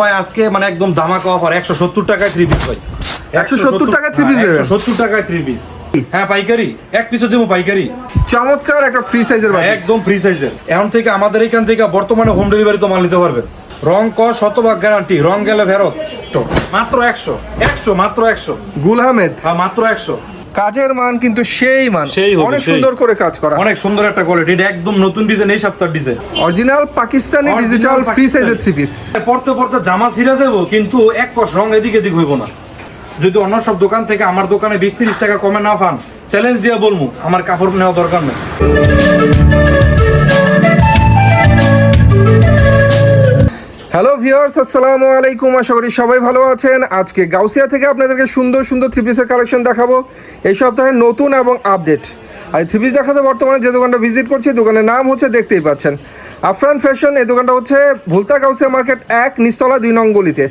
ভাই আজকে মানে একদম দামাকা অফার একশো সত্তর টাকায় থ্রি পিস ভাই। 170 টাকায় three piece দেবেন? সত্তর টাকায় থ্রি পিস হ্যাঁ পাইকারি। এক পিসও দেবো পাইকারি। চমৎকার একটা ফ্রি সাইজের বাটিক একদম ফ্রি সাইজের এখন থেকে আমাদের এখান থেকে বর্তমানে হোম ডেলিভারি তো মাল নিতে পারবেন। রং ক শতভাগ গ্যারান্টি রং গেলে ফেরত। মাত্র একশো একশো মাত্র একশো। গুল আহমেদ। হ্যাঁ মাত্র একশো। কাজের মান কিন্তু সেই মান। সেই হবে, অনেক সেই। সুন্দর করে কাজ করা। অনেক সুন্দর একটা কোয়ালিটি এটা একদম নতুন ডিজাইন এই সপ্তাহ design original Pakistani Original digital free Pakistani. সাইজের থ্রি পিস পড়তে পড়তে জামা ছিঁড়ে দেবো কিন্তু এক কষ রং এদিকে এদিক হইব না। যদি অন্য সব দোকান থেকে আমার দোকানে বিশ তিরিশ টাকা কমে না পান চ্যালেঞ্জ দিয়ে বলব আমার কাপড় নেওয়া দরকার নেই। হ্যালো ভিউয়ার্স আসসালামু আলাইকুম আশা করি সবাই ভালো আছেন। আজকে গাউসিয়া থেকে আপনাদেরকে সুন্দর সুন্দর থ্রি পিসের কালেকশন দেখাবো। এই সপ্তাহে নতুন এবং আপডেট আর থ্রি পিস দেখাতে বর্তমানে যে দোকানটা ভিজিট করছি, দোকানের নাম হচ্ছে দেখতেই পাচ্ছেন। আফরান ফ্যাশন এই দোকানটা হচ্ছে ভুলতা গাউসিয়া মার্কেট এক, নিস্তলা দুই নং গলিতে।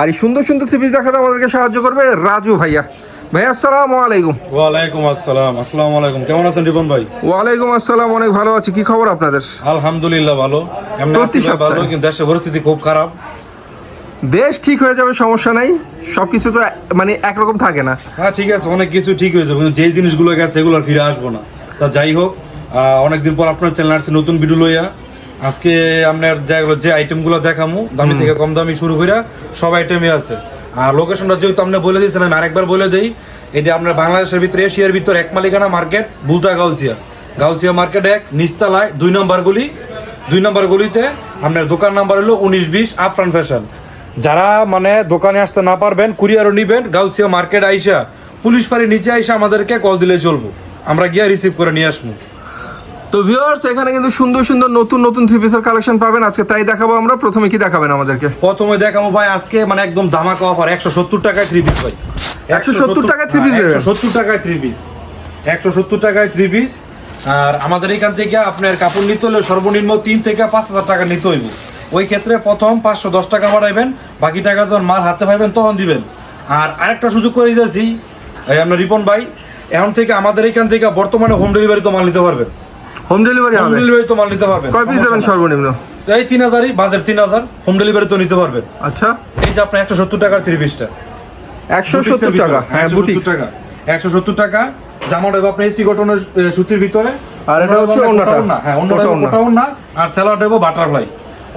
আর এই সুন্দর সুন্দর থ্রি পিস দেখাতে আমাদেরকে সাহায্য করবে রাজু ভাইয়া। ভাইয়া আসসালামু আলাইকুম। ওয়ালাইকুম আসসালাম। আসসালামু আলাইকুম। কেমন আছেন রিপন ভাই? ওয়ালাইকুম আসসালাম অনেক ভালো আছি। কি খবর আপনাদের? আলহামদুলিল্লাহ ভালো। এমনি প্রতি ভালো কিন্তু দেশের পরিস্থিতি খুব খারাপ। দেশ ঠিক হয়ে যাবে সমস্যা নাই। সব কিছু তো মানে একরকম থাকে না। হ্যাঁ ঠিক আছে অনেক কিছু ঠিক হয়েছে কিন্তু যেই জিনিসগুলো গেছে এগুলো ফিরে আসব না। তা যাই হোক অনেকদিন পর আপনার চ্যানেল আসছে নতুন ভিডিও লইয়া। আজকে আপনার যেগুলো যে আইটেমগুলো দেখামু দামি থেকে কম দামি শুরু করে সব আইটেমই আছে। আর লোকেশনটা যেহেতু আপনি বলে দিয়েছেন, আমি আরেকবার বলে দিই, এটা আপনার বাংলাদেশের ভিতরে এশিয়ার ভিতর এক মালিকানা মার্কেট বুলতা গাউসিয়া। গাউসিয়া মার্কেট এক নিস্তালায় দুই নম্বর গলি। দুই নম্বর গলিতে আপনার দোকান নাম্বার হলো উনিশ বিশ আফরান ফ্যাশন। যারা মানে দোকানে আসতে না পারবেন কুরিয়ারও নিবেন, গাউসিয়া মার্কেট আইসা, পুলিশ পাড়ি নিচে আইসা আমাদেরকে কল দিলে চলবো। আমরা গিয়ে রিসিভ করে নিয়ে আসব। তো ভিউয়ার্স এখানে কিন্তু সুন্দর সুন্দর নতুন নতুন থ্রি পিসের কালেকশন পাবেন। আজকে তাই দেখাবো আমরা। প্রথমে কি দেখাবেন আমাদেরকে? প্রথমে দেখাবো ভাই আজকে মানে একদম দামাকা অফার একশো সত্তর টাকায় থ্রি পিস ভাই। 170 টাকায় three piece দেবেন? সত্তর টাকায় থ্রি পিস একশো সত্তর টাকায় থ্রি পিস আর আমাদের এখান থেকে আপনার কাপড় নিতে হলে সর্বনিম্ন তিন থেকে পাঁচ হাজার টাকা নিতে হইব। ওই ক্ষেত্রে প্রথম পাঁচশো দশ টাকা বাড়াইবেন বাকি টাকা যখন মাল হাতে পাইবেন তখন দিবেন। আর আরেকটা সুযোগ করে দিয়েছি আপনার রিপন ভাই এখন থেকে আমাদের এখান থেকে বর্তমানে হোম ডেলিভারি তো মাল নিতে পারবেন। হোম ডেলিভারি হোম হবে? ডেলিভারি তো মাল নিতে পারবেন কয় পিস দেবেন সর্বনিম্ন? এই তিন হাজারই বাজেট তিন হাজার হোম ডেলিভারি তো নিতে পারবেন আচ্ছা। এই যে আপনার একশো সত্তর টাকার থ্রি পিসটা একশো সত্তর টাকা। হ্যাঁ বুটিক্স টাকা। একশো সত্তর টাকা জামাটা হবে আপনার এসি কটনের সুতির ভিতরে। আর এটা হচ্ছে অন্যটা। হ্যাঁ অন্যটা ওটা ওড়না। আর স্যালাড হবে বাটারফ্লাই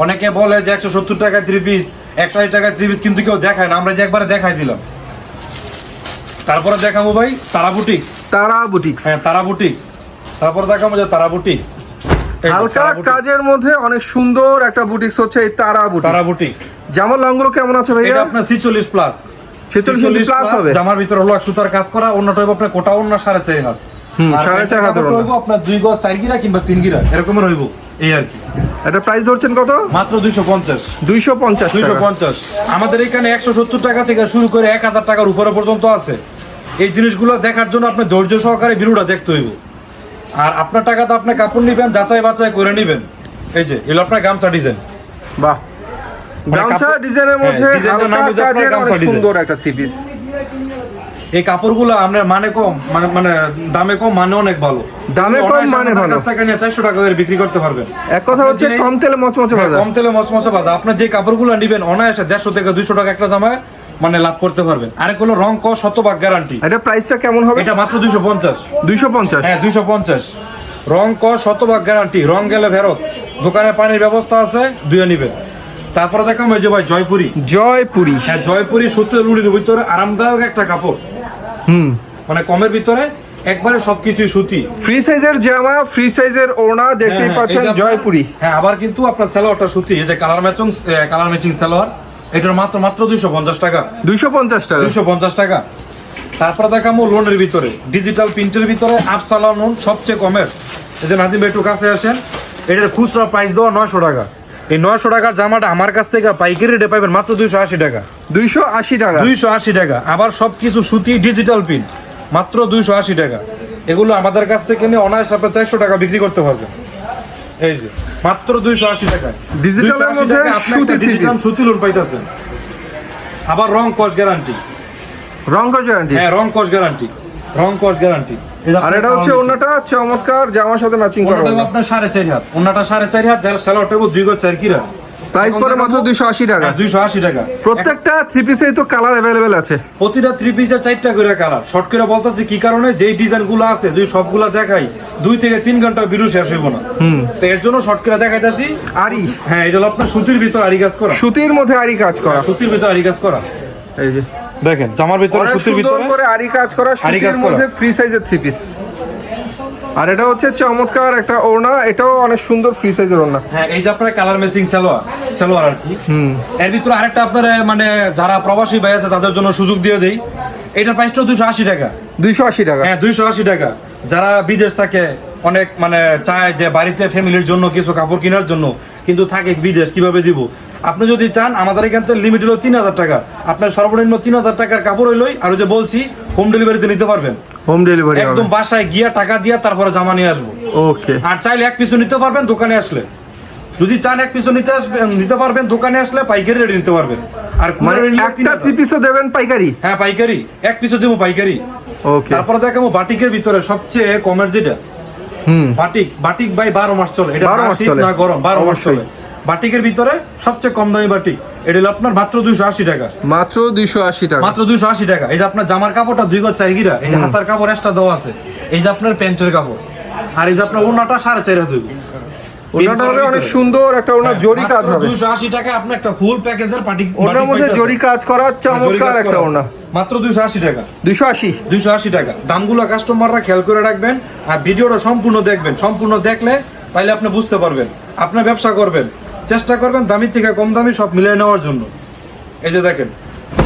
অনেকে বলে যে একশো সত্তর টাকায় থ্রি পিস একশো আশি টাকায় থ্রি পিস কিন্তু কেউ দেখায় না। আমরা যে একবারে দেখাই দিলাম। তারপরে দেখাবো ভাই তারা বুটিক্স তারা বুটিক্স হ্যাঁ তারা বুটিক্স তারপরে দেখাবো যে তারা বুটিক্স হালকা কাজের মধ্যে অনেক সুন্দর একটা বুটিক্স হচ্ছে এই তারা বুটিক্স তারা বুটিক্স জামার লংগুলো কেমন আছে ভাইয়া? এটা আপনার ছিচল্লিশ প্লাস 46 ইঞ্চি plus হবে? জামার ভিতরে হলো সুতার কাজ করা অন্যটা হইব আপনার কোটা অন্য সাড়ে চার হাত। আপনার দুই গজ চার গিরা কিংবা তিন গিরা এরকমের হইব এই আর কি। এটা প্রাইস ধরছেন কত? মাত্র দুইশো পঞ্চাশ। দুইশো পঞ্চাশ দুইশো পঞ্চাশ। আমাদের এখানে একশো সত্তর টাকা থেকে শুরু করে এক হাজার টাকার উপরে পর্যন্ত আছে। এই জিনিসগুলো দেখার জন্য আপনি ধৈর্য সহকারে ভিডিওটা দেখতে হইব। আর আপনার টাকাতে আপনি কাপড় নিবেন যাচাই বাছাই করে নিবেন। এই যে এগুলো আপনার গামছা ডিজাইন বাহ। মানে গামছা ডিজাইনের মধ্যে হ্যাঁ, নাম হালকা কাজের অনেক সুন্দর একটা থ্রি পিস এই কাপড়গুলো আমরা মানে কম মানে মানে দামে কম মানে অনেক ভালো। দামে কম, মানে ভালো। থেকে নিয়ে চারশো টাকা করে বিক্রি করতে পারবেন। এক কথা হচ্ছে কম তেলে মচমচে হ্যাঁ, ভাজা। কম তেলে মসমসে বাজা আপনার যে কাপড়গুলো নিবেন অনায়াসে দেড়শো থেকে দুইশো টাকা একটা জামায় মানে লাভ করতে পারবেন। আরেক হলো রং ক শতভাগ গ্যারান্টি এটা প্রাইসটা কেমন হবে? এটা মাত্র দুইশো পঞ্চাশ। দুইশো পঞ্চাশ? হ্যাঁ দুইশো পঞ্চাশ। রং ক শতভাগ গ্যারান্টি রং গেলে ফেরত। দোকানে পানির ব্যবস্থা আছে দুয়ে নিবেন। তারপরে দেখাম এই যে ভাই জয়পুরি। জয়পুরি। হ্যাঁ জয়পুরি সত্যি লুড়ির ভিতরে আরামদায়ক একটা কাপড়। হুম। মানে কমের ভিতরে একবারে সবকিছুই সুতি। ফ্রি সাইজের জামা ফ্রি সাইজের ওড়না দেখতেই হ্যাঁ, পাচ্ছেন জয়পুরি। হ্যাঁ আবার কিন্তু আপনার সালোয়ারটা সুতি। এই যে colour matching colour matching salwar. এটার মাত্র মাত্র দুইশো পঞ্চাশ টাকা। দুইশো পঞ্চাশ টাকা? দুইশো পঞ্চাশ টাকা। তারপরে দেখাবো লোনের ভিতরে। ডিজিটাল প্রিন্টের ভিতরে আপসালা লোন সবচেয়ে কমের। এই যে নাদিম একটু কাছে আসেন এটার খুচরা প্রাইস দেওয়া নয়শো টাকা। এই নয়শো টাকার জামাটা আমার কাছ থেকে পাইকারি রেটে পাইবেন মাত্র দুইশো আশি টাকা। দুইশো আশি টাকা? দুইশো আশি টাকা। আবার সব কিছু সুতি ডিজিটাল প্রিন্ট মাত্র দুইশো আশি টাকা। এগুলো আমাদের কাছ থেকে নিয়ে অনায়াস আপনার চারশো টাকা বিক্রি করতে পারবেন। এই যে মাত্র দুইশো আশি টাকা ডিজিটালের মধ্যে সুতি ডিজিটাল সুতি লোন পাইতেছেন। আবার রং কস গ্যারান্টি রং গ্যারান্টি হ্যাঁ রং কস গ্যারান্টি রং কস গ্যারান্টি আর এটা হচ্ছে অন্যটা চমৎকার জামার সাথে ম্যাচিং করা আপনার সাড়ে চার হাত। অন্যটা সাড়ে চার হাত দেড় স্যালোয়ার টেবো দুই গজ চার কিরা প্রাইস দেখাবো- মাত্র দুইশো আশি টাকা। হ্যাঁ, 280 টাকা। প্রত্যেকটা থ্রি পিসেই তো কালার অ্যাভেলেবেল আছে। প্রতিটা থ্রি পিসের চারটা করে কালার শর্ট করে বলতেছি কি কারণে? যেই ডিজাইনগুলো আছে যদি সবগুলা দেখাই দুই থেকে তিন ঘণ্টা ভিডিও শেষ হইব না। তো এর জন্য শর্ট করে দেখাইতেছি। আরি। হ্যাঁ এটা হলো আপনার সুতির ভিতর আরি কাজ করা। সুতির মধ্যে আরি কাজ করা। সুতির ভিতর আরি কাজ করা। এই যে। দেখেন জামার ভিতরে সুতির ভিতরে করে আরি কাজ করা সুতির। মধ্যে ফ্রি সাইজের থ্রি পিস আর এটা হচ্ছে চমৎকার একটা ওড়না এটাও অনেক সুন্দর ফ্রি সাইজের ওড়না। হ্যাঁ এই যে আপনার কালার মেসিং সালোয়ার সালোয়ার আর কি। হুম। এর ভিতরে আরেকটা আপনার মানে যারা প্রবাসী ভাই আছে তাদের জন্য সুযোগ দিয়ে দেই। এটার প্রাইসটা দুশো আশি টাকা। দুইশো আশি টাকা। হ্যাঁ দুইশো আশি টাকা। যারা বিদেশ থাকে অনেক মানে চায় যে বাড়িতে ফ্যামিলির জন্য কিছু কাপড় কেনার জন্য কিন্তু থাকে বিদেশ কীভাবে দিব? আপনি যদি চান আমাদের এখান থেকে লিমিট হলো তিন হাজার টাকা। আপনার সর্বনিম্ন তিন হাজার টাকার কাপড় হইলই আর ওই যে বলছি হোম ডেলিভারিতে নিতে পারবেন। হোম ডেলিভারি একদম বাসায় গিয়া টাকা দিয়া তারপরে জামা নিয়ে আসব। ওকে আর চাইলে এক পিছু নিতে পারবেন দোকানে আসলে। যদি চান এক পিছু নিতে আসবেন নিতে পারবেন দোকানে আসলে পাইকারি রেট নিতে পারবেন। আর মানে একটা থ্রি পিসও দেবেন পাইকারি? হ্যাঁ পাইকারি। এক পিছু দিব পাইকারি। ওকে তারপরে দেখাবো বাটিকের ভিতরে সবচেয়ে কমের যেটা। হুম। বাটিক বাটিক ভাই বারো মাস চলে। এটা 12 না মাস চলে। না গরম? বারো মাস চলে। বাটিকের ভিতরে সবচেয়ে কম দামি বাটিক। এটা হলো আপনার মাত্র দুইশো আশি টাকা। মাত্র দুইশো আশি টাকা। মাত্র দুইশো আশি টাকা। এই যে আপনার জামার কাপড়টা দুই গজ চার গিরা এই যে হাতার কাপড় এক্সট্রা দেওয়া আছে এই যে আপনার প্যান্টের কাপড়। আর এই যে আপনার ওনাটা সাড়ে চার হাত ওনাটা হবে অনেক সুন্দর একটা ওনার জরি কাজ হবে। দুইশো আশি টাকা আপনার একটা ফুল প্যাকেজের ওনার মধ্যে জরি কাজ করা চমৎকার একটা ওনা মাত্র দুইশো আশি টাকা। দামগুলো কাস্টমাররা খেয়াল করে রাখবেন। আর ভিডিওটা সম্পূর্ণ দেখবেন। সম্পূর্ণ দেখলে আপনি বুঝতে পারবেন। আপনার ব্যবসা করবেন। চেষ্টা করবেন দামি থেকে কম দামি সব মিলিয়ে নেওয়ার জন্য। এই যে দেখেন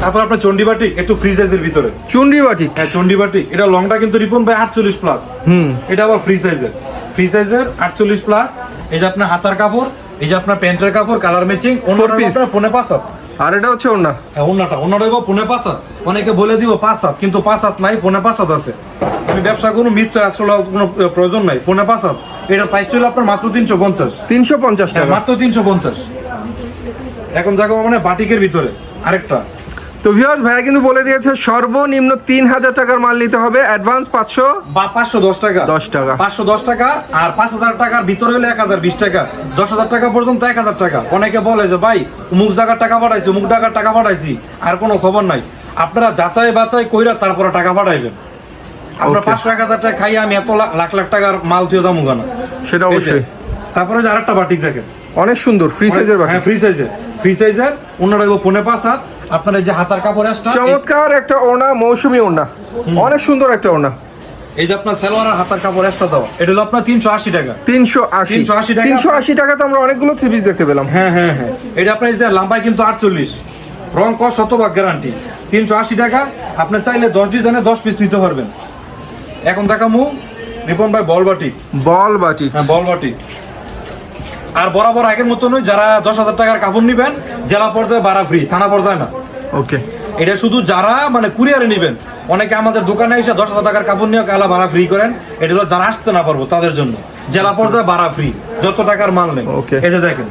তারপর আপনার চন্ডিবাটি একটু ফ্রি সাইজের ভিতরে। চুন্ডি বাটিক? হ্যাঁ চন্ডিবাটি এটা লংটা কিন্তু রিপন ভাই আটচল্লিশ প্লাস হুম। এটা আবার ফ্রি সাইজের ফ্রি সাইজের আটচল্লিশ প্লাস এই যে আপনার হাতার কাপড় এই যে আপনার প্যান্টের কাপড় কালার ম্যাচিং অন্য piece। পনে পাঁচ হাত। আর এটা হচ্ছে ওনা হ্যাঁ অন্যটা অন্যটা হইব পনে পাঁচ হাত। অনেকে বলে দিব পাঁচ হাত কিন্তু পাঁচ হাত নাই পনে পাঁচ হাত আছে। আমি ব্যবসা কোনো মৃত্যু আসলে কোনো প্রয়োজন নাই পনে পাঁচ হাত। এটার প্রাইস ছিল আপনার মাত্র তিনশো পঞ্চাশ। তিনশো পঞ্চাশ টাকা। মাত্র তিনশো পঞ্চাশ। এখন দেখো মানে বাটিকের ভিতরে আরেকটা। তো ভিউয়ার্স ভাইয়া কিন্তু বলে দিয়েছে সর্বনিম্ন তিন হাজার টাকার মাল নিতে হবে। অ্যাডভান্স পাঁচশো বা পাঁচশো দশ টাকা। 10 টাকা। পাঁচশো দশ টাকা আর পাঁচ হাজার টাকার ভিতরে হলে এক হাজার বিশ টাকা। দশ হাজার টাকা পর্যন্ত এক হাজার টাকা। অনেকে বলে যে ভাই মুখ জায়গার টাকা পাঠাইছি মুখ টাকার টাকা পাঠাইছি আর কোনো খবর নাই। আপনারা যাচাই বাছাই কইরা তারপরে টাকা পাঠাইবেন। আমরা. পাঁচশো এক হাজার টাকা খাই আমি এত লাখ লাখ টাকার মাল তুই যাব কেন? সেটা অবশ্যই। তারপরে যে আরেকটা বাটিক দেখেন। অনেক সুন্দর ফ্রি সাইজের বাটিক। হ্যাঁ ফ্রি সাইজের ফ্রি সাইজের হইব পনে পাঁচ হাত। আপনার এই যে হাতার কাপড় আসটা চমৎকার একটা ওনা মৌসুমী ওনা অনেক সুন্দর একটা ওনা এই যে আপনার সালোয়ার আর হাতার কাপড় এক্সট্রা দেওয়া এটা হলো আপনার তিনশো আশি টাকা। তিনশো আশি। 380 টাকা। তিনশো আশি টাকা তো আমরা অনেকগুলো থ্রি পিস দেখতে পেলাম। হ্যাঁ হ্যাঁ হ্যাঁ। এটা আপনার এই যে লাম্বাই কিন্তু আটচল্লিশ। রং কর শতভাগ গ্যারান্টি তিনশো আশি টাকা। আপনি চাইলে দশ ডিজাইনে দশ পিস নিতে পারবেন। এখন দেখামু রিপন ভাই বল বাটি। বল বাটিক হ্যাঁ বল বাটি। আর বরাবর আগের মতনই যারা দশ হাজার টাকার কাপড় নিবেন জেলা পর্যায়ে বাড়া ফ্রি থানা পর্যায়ে না। ওকে। এটা শুধু যারা মানে কুরিয়ারে নেবেন। অনেকে আমাদের দোকানে এসে দশ হাজার টাকার কাপড় নিয়ে কালা ভাড়া ফ্রি করেন এটা হলো যারা আসতে না পারব তাদের জন্য। জেলা পর্যায়ে ভাড়া ফ্রি যত টাকার মাল নেই। যে দেখেন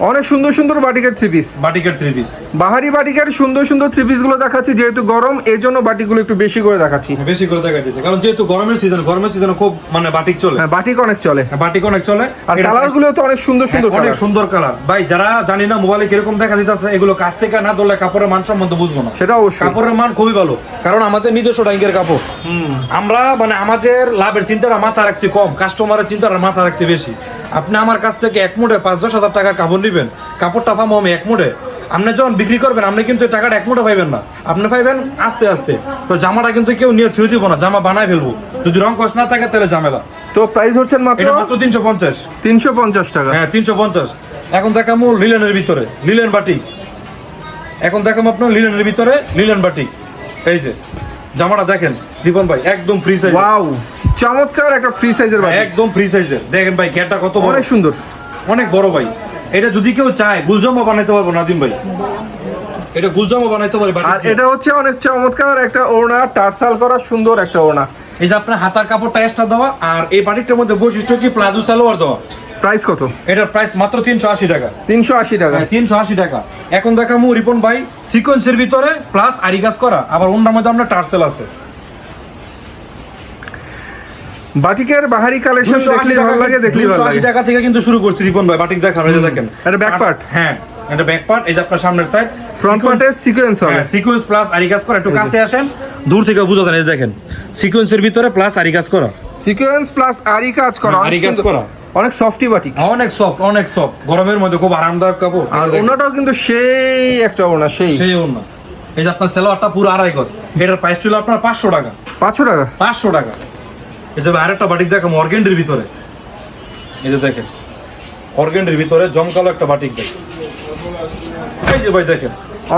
অনেক সুন্দর সুন্দর বাটিকের থ্রি পিস বাটিকের থ্রি পিস বাহারি বাটিকের সুন্দর সুন্দর থ্রি পিসগুলো দেখাচ্ছি যেহেতু গরম এই জন্য বাটিকগুলো একটু বেশি করে দেখাচ্ছি। বেশি করে কারণ যেহেতু গরমের সিজন গরমের সিজনে খুব মানে বাটিক চলে। হ্যাঁ বাটিক অনেক চলে। হ্যাঁ, বাটিক অনেক চলে। আর কালারগুলো তো অনেক সুন্দর সুন্দর অনেক সুন্দর কালার ভাই যারা জানি না মোবাইলে কীরকম দেখা দিতেছে এগুলো কাছ থেকে না ধরলে কাপড়ের মান সম্বন্ধে বুঝব না। সেটা অবশ্যই। কাপড়ের মান খুবই ভালো কারণ আমাদের নিজস্ব ডাইঙ্গের কাপড়। আমরা মানে আমাদের লাভের চিন্তাটা মাথা রাখছি কম কাস্টমারের চিন্তাটা মাথা রাখতে বেশি। আপনি আমার কাছ থেকে এক মুঠে পাঁচ দশ হাজার টাকার কাপড় নেবেন। কাপড়টা পাবো আমি এক মুঠে। আপনি যখন বিক্রি করবেন আপনি কিন্তু টাকাটা এক মুঠে পাইবেন না। আপনি পাইবেন আস্তে আস্তে। তো জামাটা কিন্তু কেউ নিয়ে থুয়ে দিব না জামা বানায় ফেলব। যদি রং কষ না থাকে তাহলে ঝামেলা। তো প্রাইস হচ্ছেন মাত্র? এটা মাত্র তিনশো পঞ্চাশ। তিনশো পঞ্চাশ টাকা। হ্যাঁ তিনশো পঞ্চাশ। এখন দেখামু লিলেনের ভিতরে। Linen batik. এখন দেখামু আপনার লিলেনের ভিতরে লিলেন বাটিক। এই যে জামাটা দেখেন রিপন ভাই একদম ফ্রি সাইজ ওয়াও চমৎকার একটা ফ্রি সাইজের বাটিক একদম ফ্রি সাইজের দেখেন ভাই গেটটা কত বড়। অনেক সুন্দর। অনেক বড় ভাই। এটা যদি কেউ চায় গুলজামা বানাইতে পারব নাদিম ভাই। এটা গুলজামা বানাইতে পারে বাটিক আর এটা হচ্ছে অনেক চমৎকার একটা ওড়না টার্সাল করা সুন্দর একটা ওড়না। এই যে আপনার হাতার কাপড়টা এক্সট্রা দেওয়া আর এই বাটিকটার মধ্যে বৈশিষ্ট্য কি? প্লাজো সালোয়ার দেওয়া। প্রাইস কত? এটার প্রাইস মাত্র তিনশো আশি টাকা। তিনশো আশি টাকা। তিনশো আশি টাকা। এখন দেখামু রিপন ভাই সিকোয়েন্সের ভিতরে প্লাস আরিগাস করা। আবার অন্যের মধ্যে আমরা টার্সেল আছে। বাটিকের বাহারি কালেকশন 280 ভালো লাগে দেখলেই ভালো 280 লাগে। টাকা থেকে কিন্তু শুরু করছি রিপন ভাই বাটিক দেখানো যে দেখেন। এটা back part? হ্যাঁ এটা ব্যাক পার্ট এই যে আপনার সামনের সাইড ফ্রন্ট পার্টে সিকোয়েন্স হবে। হ্যাঁ সিকোয়েন্স প্লাস আরি কাজ করা। একটু কাছে আসেন দূর থেকে বুঝা যায় দেখেন। সিকোয়েন্সের ভিতরে প্লাস আরি কাজ করা। সিকোয়েন্স প্লাস আরি কাজ করা। হ্যাঁ, আরি কাজ করা। অনেক সফটি বাটিক। অনেক সফট অনেক সফট গরমের মধ্যে খুব আরামদায়ক কাপড়। আর ওনাটাও কিন্তু সেই একটা ওনা সেই। সেই ওন্না এই যে আপনার সেলোয়ারটা পুরো আড়াই গজ। এটার প্রাইস ছিল আপনার পাঁচশো টাকা। পাঁচশো টাকা। পাঁচশো টাকা। এই যে আরেকটা বাটিক অর্গেন্ডের ভিতরে। এই যে দেখেন অর্গেন্ডের ভিতরে জমকালো একটা বাটিক দেখেন। এই যে ভাই দেখেন।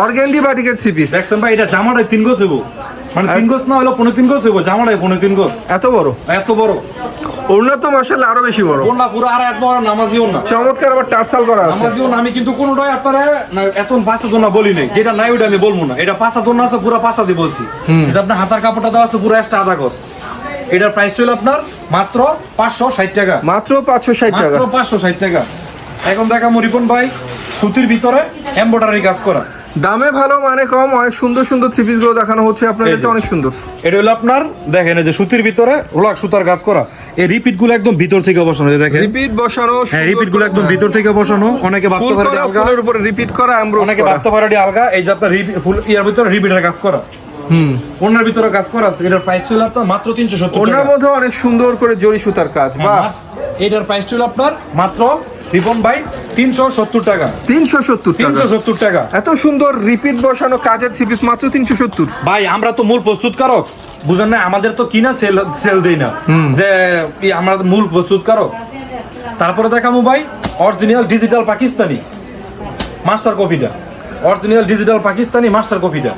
অর্গেন্ডি বাটিকের থ্রি পিস। দেখছেন ভাই এটা জামাটাই তিন হইব। মানে তিন না হলো পনেরো তিন হইব পনেরো তিন এত বড়? এত বড়। ওনা তো মার্শাল আরও বেশি বড়। পুরো আর এত বড় চমৎকার আবার টার্সাল করা আছে। নামাজিও না আমি কিন্তু কোনোটাই আপনারা না এত পাঁচা দোনা বলি নাই। যেটা নাই ওইটা আমি বলব না। এটা পাঁচা দোনা আছে পুরো পাঁচা দিয়ে বলছি। এটা আপনার হাতার কাপড়টা দেওয়া আছে পুরো একটা আধা গজ এটার প্রাইস ছিল আপনার মাত্র পাঁচশো ষাট টাকা। মাত্র পাঁচশো ষাট টাকা। মাত্র পাঁচশো ষাট টাকা। এখন দেখা রিপন ভাই সুতির ভিতরে এমব্রয়ডারি কাজ করা। দামে ভালো মানে কম অনেক সুন্দর সুন্দর থ্রি পিসগুলো দেখানো হচ্ছে আপনাদেরকে অনেক সুন্দর। এটা হলো আপনার দেখেন যে সুতির ভিতরে রোলাক সুতার কাজ করা। এই রিপিটগুলো একদম ভিতর থেকে বসানো এই দেখেন। রিপিট বসানো হ্যাঁ রিপিটগুলো একদম ভিতর থেকে বসানো অনেকে ফুল ভাবতে পারে আলগা। ফুলের উপরে রিপিট করা অনেকে ভাবতে পারে আলগা এই যে আপনার রিপি- ফুল ইয়ার ভিতরে রিপিটের কাজ করা। হুম। ওনার ভিতরে কাজ করা আছে এটার প্রাইস ছিল আপনার মাত্র তিনশো সত্তর ওনার মধ্যে অনেক সুন্দর করে জরি সুতার কাজ বা এটার প্রাইস ছিল আপনার মাত্র রিপন ভাই তিনশো সত্তর টাকা। তিনশো সত্তর তিনশো সত্তর টাকা। এত সুন্দর রিপিট বসানো কাজের থ্রি পিস মাত্র তিনশো সত্তর। ভাই আমরা তো মূল প্রস্তুতকারক বুঝেন না আমাদের তো কিনা সেল সেল দেই না। যে আমরা মূল প্রস্তুতকারক তারপরে দেখামু ভাই অরিজিনাল ডিজিটাল পাকিস্তানি। মাস্টার কপিটা অরিজিনাল ডিজিটাল পাকিস্তানি মাস্টার কপিটা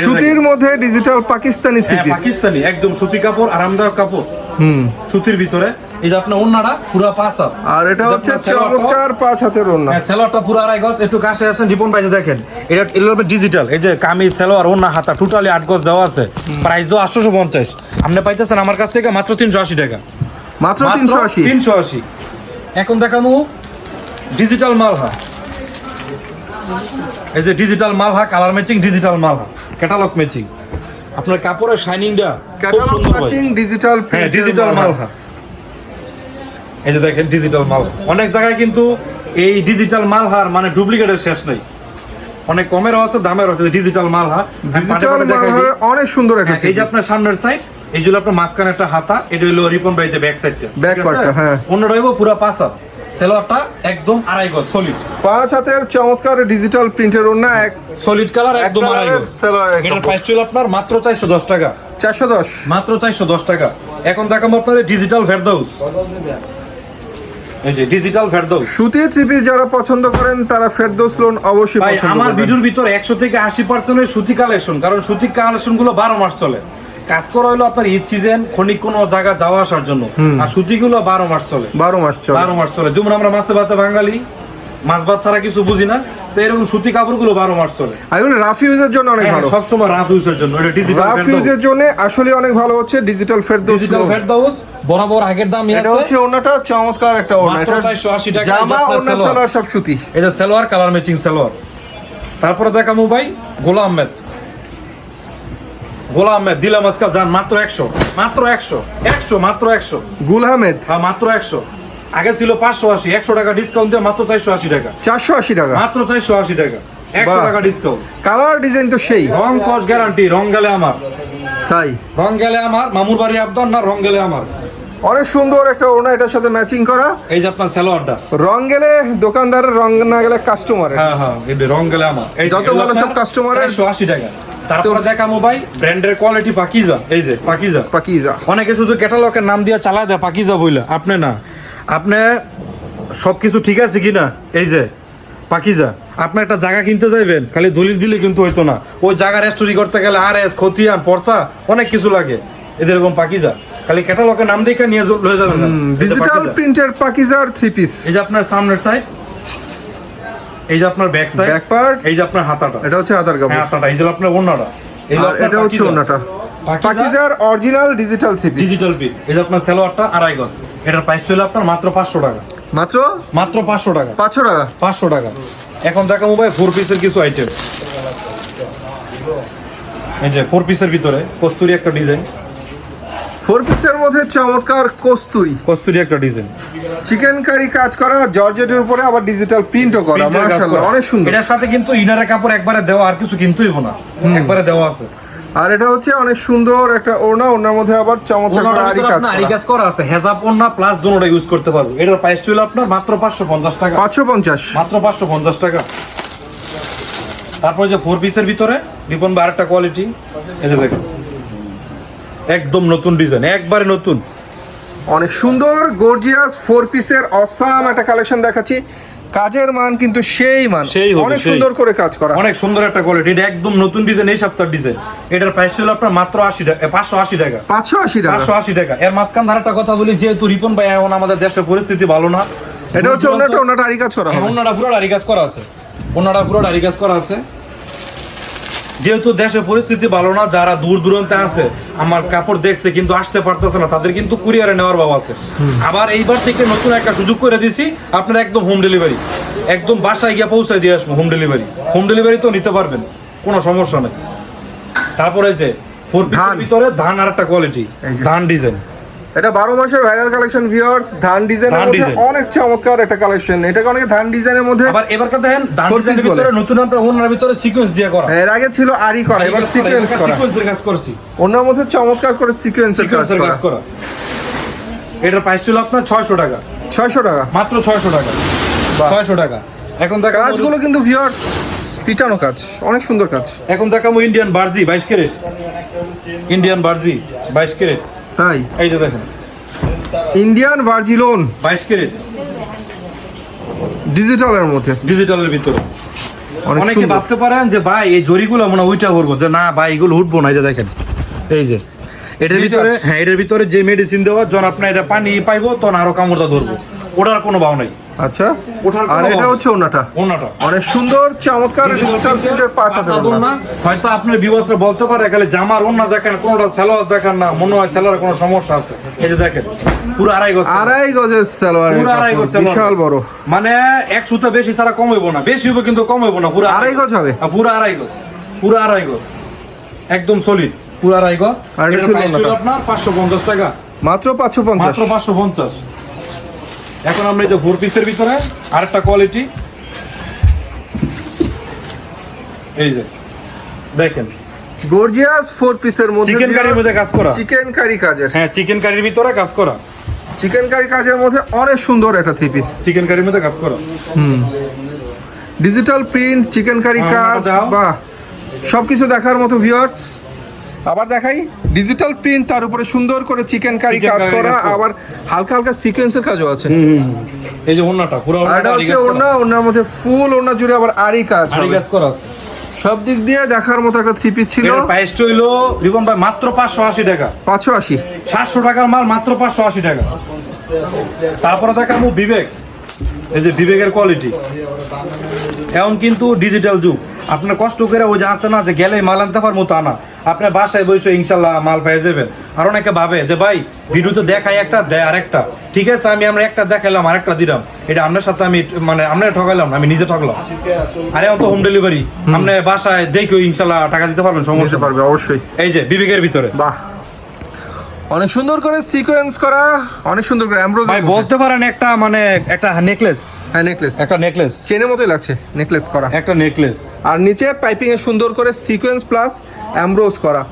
সুতির মধ্যে ডিজিটাল পাকিস্তানি থ্রি হ্যাঁ পিস পাকিস্তানি একদম সুতি কাপড় আরামদায়ক কাপড়। হুম। সুতির ভিতরে। এই যে আপনার ওন্নাটা পুরো পাঁচ হাত। আর এটা হচ্ছে চমৎকার পাঁচ হাতের ওড়না। হ্যাঁ সেলোয়ারটা পুরো আড়াই গজ। একটু কাছে আছেন রিপন ভাই দেখেন এটা এগুলো ডিজিটাল এই যে কামিজ সেলোয়ার ওন্না হাতা টোটালি আট গজ দেওয়া আছে। প্রাইস তো আটশোশো পঞ্চাশ আপনি পাইতেছেন আমার কাছ থেকে মাত্র তিনশো আশি টাকা। মাত্র তিনশো আশি। তিনশো আশি। এখন দেখামু ডিজিটাল মালহা। এই যে ডিজিটাল মালহা কালার ম্যাচিং ডিজিটাল মালহা। ক্যাটালগ ম্যাচিং আপনার কাপড়ের শাইনিংটা খুব সুন্দর। ম্যাচিং ডিজিটাল হ্যাঁ ডিজিটাল মালহা এই যে দেখেন ডিজিটাল মাল। অনেক জায়গায় কিন্তু এই ডিজিটাল মালহার মানে ডুপ্লিকেটের শেষ নেই। অনেক কমেরও আছে দামেরও আছে ডিজিটাল মালহা আমি পাটে ডিজিটাল মালহার অনেক সুন্দর একটা হ্যাঁ, এই যে আপনার সামনের সাইড এই যে হলো আপনার মাঝখানে একটা হাতা এটা হলো রিপন ভাই যে ব্যাক সাইডটা ব্যাক part টা, হ্যাঁ। অন্য রইব পুরো পাঁচা সেলোয়ারটা একদম আড়াই গজ সলিড পাঁচ হাতের চমৎকার ডিজিটাল প্রিন্টের ওড়না এক সলিড কালার একদম আড়াই গজ। এটার প্রাইস ছিল আপনার মাত্র চারশো দশ টাকা। চারশো দশ। মাত্র চারশো দশ টাকা। এখন দেখাবো আপনার ডিজিটাল ফেরদাউস এই যে ডিজিটাল ফেরদাউস সুতির থ্রি যারা পছন্দ করেন তারা ফেরদৌস লোন অবশ্যই আমার। ভিডিওর ভিতরে একশো থেকে আশি পার্সেন্টের সুতি কালেকশন কারণ সুতি কালেকশনগুলো বারো মাস চলে। কাজ করা হলো আপনার ঈদ সিজন ক্ষণিক কোনো জায়গা যাওয়া আসার জন্য। আর সুতিগুলো বারো মাস চলে। বারো মাস চলে। বারো মাস চলে। যেমন আমরা মাছে ভাতে বাঙালি মাছ ভাত ছাড়া কিছু বুঝি না তো এরকম সুতি কাপড়গুলো বারো মাস চলে। আর এগুলো রাফ ইউজের জন্য অনেক ভালো। সব সময় রাফ ইউজের জন্য। এটা ডিজিটাল রাফ ইউজের জন্য আসলে অনেক ভালো হচ্ছে ডিজিটাল ফেরদৌস ডিজিটাল লোন। ফেরদাউস বরাবর আগের দাম এটা হচ্ছে ওড়নাটা চমৎকার একটা মাত্র এটা 480 টাকা, জামা সালোয়ার। সালোয়ার সব সুতি। এটা সালোয়ার কালার ম্যাচিং সালোয়ার। তারপরে দেখামু ভাই গোলা আহমেদ গোলা আহমেদ দিলাম আজকাল যান মাত্র একশো মাত্র একশো একশো মাত্র একশো। গুল আহমেদ? হ্যাঁ মাত্র একশো। আগে ছিল পাঁচশো আশি একশো টাকা ডিসকাউন্ট দিয়ে মাত্র চারশো আশি টাকা। চারশো আশি টাকা? মাত্র চারশো আশি টাকা একশো টাকা ডিসকাউন্ট কালার ডিজাইন তো সেই। রং কস গ্যারান্টি রং গেলে আমার। তাই? রং গেলে আমার মামুর বাড়ি আবদার না রং গেলে আমার। অনেক সুন্দর একটা ওড়না এটার সাথে ম্যাচিং করা। এই যে আপনার সালোয়ারটা রং গেলে দোকানদারের রং না গেলে কাস্টমারের হ্যাঁ হ্যাঁ রং গেলে আমার। যত ভালো সব এর- আশি টাকা। তারপরে দেখামো ভাই ব্র্যান্ডের কোয়ালিটি পাকিজা এই যে পাকিজা পাকিজা অনেকে শুধু ক্যাটালগের নাম দিয়ে চালায় দেয় পাকিজা বইলা। আপনি না। আপনি সব কিছু ঠিক আছে কি না এই যে পাকিজা আপনি একটা জায়গা কিনতে যাইবেন খালি দলিল দিলে কিন্তু হইতো না। ওই জায়গা রেস্টোরি করতে গেলে আর এস খতিয়ান পরসা অনেক কিছু লাগে। এদের এরকম পাকিজা খালি ক্যাটালগের নাম দেখে নিয়ে লয়ে যাবেন ডিজিটাল। প্রিন্টের পাকিজার থ্রি পিস এই যে আপনার সামনের সাইড এই যে আপনার ব্যাক সাইড ব্যাক পার্ট এই যে আপনার হাতাটা। এটা হচ্ছে হাতার হ্যাঁ কাপড় হাতাটা এই যে আপনার ওন্নাটা। এই যে আপনার এটা হচ্ছে। ওড়নাটা পাকিজার? অরিজিনাল ডিজিটাল থ্রি ডিজিটাল বিল এই যে আপনার সালোয়ারটা আড়াই গজ। এটার প্রাইস ছিল আপনার মাত্র পাঁচশো টাকা। মাত্র? মাত্র পাঁচশো টাকা। পাঁচশো টাকা? পাঁচশো টাকা। এখন দেখা মোবাইল ফোর পিসের কিছু আইটেম এই যে ফোর পিসের ভিতরে কস্তুরি একটা ডিজাইন ফোর পিসের মধ্যে চমৎকার কস্তুরি। কস্তুরি একটা ডিজাইন চিকেন কারি কাজ করা জর্জেটের উপরে আবার ডিজিটাল প্রিন্টও করা মাশাআল্লাহ অনেক সুন্দর। এটার সাথে কিন্তু ইনারের কাপড় একবারে দেওয়া আর কিছু কিনতেই হইব না। একবারে দেওয়া আছে। আর এটা হচ্ছে অনেক সুন্দর একটা ওড়না ওড়নার মধ্যে আবার চমৎকার করে আরি কাজ আরি কাজ করা আছে হেজাব ওন্না প্লাস দুটোটা ইউজ করতে পারব। এটার প্রাইস ছিল আপনার মাত্র পাঁচশো পঞ্চাশ টাকা। পাঁচশো পঞ্চাশ। মাত্র পাঁচশো পঞ্চাশ টাকা। তারপরে যে ফোর পিসের ভিতরে রিপন বা আরেকটা কোয়ালিটি এটা দেখুন। একদম নতুন ডিজাইন একবারে নতুন। অনেক সুন্দর গর্জিয়াস ফোর পিসের অসাম একটা কালেকশন দেখাচ্ছি। কাজের মান কিন্তু সেই মান। অনেক সুন্দর করে কাজ করা। অনেক সুন্দর একটা কোয়ালিটি এটা একদম নতুন ডিজাইন এই সপ্তাহের ডিজাইন এটার প্রাইস ছিল আপনার মাত্র আশি টাকা পাঁচশো আশি টাকা। পাঁচশো আশি টাকা। পাঁচশো আশি টাকা। এর মাঝখান ধারে একটা কথা বলি যেহেতু রিপন ভাই এখন আমাদের দেশের পরিস্থিতি ভালো না এটা হচ্ছে ওনাটা ওনাটা আরি কাজ করা হ্যাঁ, ওনাটা পুরো ডারি কাজ করা আছে। ওনাটা পুরো ডারি কাজ করা আছে। যেহেতু দেশের পরিস্থিতি ভালো না যারা দূর দূরান্তে আছে আমার কাপড় দেখছে কিন্তু আসতে পারতেছে না তাদের কিন্তু কুরিয়ারে নেওয়ার ভাব আছে। আবার এইবার থেকে নতুন একটা সুযোগ করে দিছি আপনার একদম হোম ডেলিভারি একদম বাসায় গিয়ে পৌঁছায় দিয়ে আসব হোম ডেলিভারি হোম ডেলিভারি তো নিতে পারবেন কোনো সমস্যা নেই। তারপরে যে ভিতরে ধান আর একটা কোয়ালিটি ধান ডিজাইন এটা বারো মাসের ভাইরাল কালেকশন ভিউয়ার্স ধান ডিজাইনের মধ্যে অনেক চমৎকার একটা কালেকশন এটাকে অনেকে ধান ডিজাইনের মধ্যে আবার এবারকার দেখেন ধান ডিজাইনের ভিতরে নতুন ওনার ভিতরে সিকোয়েন্স দিয়ে করা। এর আগে ছিল আরি করা এবার সিকোয়েন্স করা সিকোয়েন্সের কাজ করছি। ওনার মধ্যে চমৎকার করে সিকোয়েন্সের কাজ করা। এটার প্রাইস ছিল আপনার ছয়শো টাকা। ছয়শো টাকা? মাত্র ছয়শো টাকা। বাহ। ছয়শো টাকা। এখন দেখা কাজগুলো কিন্তু ভিউয়ার্স পিটানো কাজ অনেক সুন্দর কাজ। এখন দেখাবো ইন্ডিয়ান বার্জি বাইশ ক্যারেট। ইন্ডিয়ান বার্জি বাইশ ক্যারেট। তাই? এই যে দেখেন। ইন্ডিয়ান ভার্জিলোন বাইশ ক্যারেট। ডিজিটালের মধ্যে। ডিজিটালের ভিতরে। অনেকে ভাবতে পারেন যে ভাই এই জরিগুলো মনে উইটা করব। যে না ভাই এগুলো উঠবো না। এই যে দেখেন। এই যে। এটার ভিতরে হ্যাঁ এটার ভিতরে যে মেডিসিন দেওয়া যখন আপনার এটা পানি পাইবো তখন আরও কামড়টা ধরবো। ওটার কোনো ভাও নাই। আচ্ছা ওঠার আর এটা হচ্ছে ওনাটা ওনাটা অনেক সুন্দর চমৎকার ডিজিটাল প্রিন্টের পাঁচ হাজার আচ্ছা, না হয়তো আপনার বলতে পারে খালি জামার ওন্না দেখেন কোনোটা সালোয়ার দেখেন না মনে হয় সালোয়ার কোনো সমস্যা আছে। এই যে দেখেন পুরো আড়াই গজ আড়াই গজের সালোয়ার পুরো আড়াই গজ বিশাল বড়। মানে এক সুতা বেশি ছাড়া কম হইব না। বেশি হইব কিন্তু কম হইব না পুরো আড়াই গজ হবে? হ্যাঁ, পুরো আড়াই গজ পুরো আড়াই গজ। একদম সলিড পুরো আড়াই গজ। আর এটা আপনার পাঁচশো পঞ্চাশ টাকা। মাত্র পাঁচশো পঞ্চাশ। মাত্র পাঁচশো পঞ্চাশ। এখন আমরা এই যে ফোর পিসের ভিতরে আরেকটা কোয়ালিটি এই যে দেখেন। গর্জিয়াস ফোর পিসের মধ্যে চিকেন কারির মধ্যে কাজ করা। চিকেন কারি কাজের। হ্যাঁ চিকেন কারির ভিতরে কাজ করা। চিকেন কারি কাজের মধ্যে অনেক সুন্দর একটা থ্রি পিস চিকেন কারির মধ্যে কাজ করা। হুম। ডিজিটাল প্রিন্ট চিকেন কারি কাজ। বা সবকিছু দেখার মতো ভিউয়ার্স আবার দেখাই ডিজিটাল প্রিন্ট তার উপরে সুন্দর করে চিকেন কারি কাজ করা আবার হালকা হালকা সিকোয়েন্সের কাজও আছে। এই যে ওন্নাটা পুরো আর এটা হচ্ছে ওনা ওনার মধ্যে ফুল ওনা জুড়ে আবার আরি কাজ হবে। কাজ করা আছে। সব দিক দিয়ে দেখার মতো একটা থ্রি পিস ছিল। এটার প্রাইস হইল রিবন ভাই মাত্র পাঁচশো আশি টাকা। পাঁচশো আশি। সাতশো টাকার মাল মাত্র পাঁচশো আশি টাকা। তারপরে দেখাবো বিবেক। এই যে বিবেকের কোয়ালিটি এখন কিন্তু ডিজিটাল যুগ। আপনার কষ্ট করে ওই যে আছে না যে গেলেই মাল আনতে পারব তা না। আপনার বাসায় বসে ইনশাল্লাহ মাল পেয়ে যাবেন। আর অনেকে ভাবে যে ভাই ভিডিও তো দেখাই একটা দেয় আর একটা ঠিক আছে আমি আমরা একটা দেখালাম আর একটা দিলাম। এটা আপনার সাথে আমি মানে আমরা ঠকাইলাম আমি নিজে ঠকলাম। আরে অন্ত হোম। ডেলিভারি আপনার বাসায় দেখো ইনশাল্লাহ টাকা দিতে পারবেন সমস্যা পারবে অবশ্যই। এই যে বিবেকের ভিতরে। বাহ। অনেক সুন্দর করে সিকোয়েন্স করা অনেক সুন্দর করে অ্যামব্রোজ ভাই বলতে পারেন একটা মানে একটা নেকলেস হ্যাঁ নেকলেস একটা নেকলেস চেনের মতোই লাগছে নেকলেস করা। একটা নেকলেস আর নিচে পাইপিং এ সুন্দর করে সিকোয়েন্স প্লাস অ্যামব্রোজ করা।